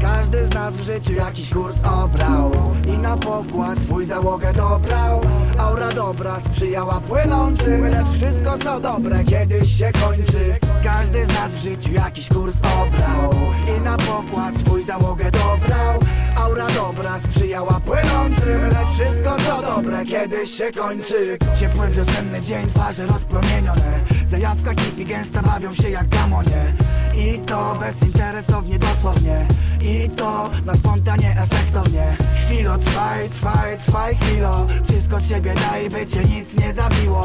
Każdy z nas w życiu jakiś kurs obrał I na pokład swój załogę dobrał. Aura dobra sprzyjała płynącym Lecz wszystko co dobre kiedyś się kończy Każdy z nas w życiu jakiś kurs obrał I na pokład swój załogę dobrał. Aura dobra sprzyjała płynącym Lecz wszystko co dobre kiedyś się kończy. Ciepły wiosenny dzień, twarze rozpromienione. Zajawka kipi gęsta bawią się jak gamonie. I to bezinteresownie dosłownie. I to na spontanie efektownie. Chwilo trwaj, trwaj, trwaj chwilo. Wszystko z siebie daj, by cię nic nie zabiło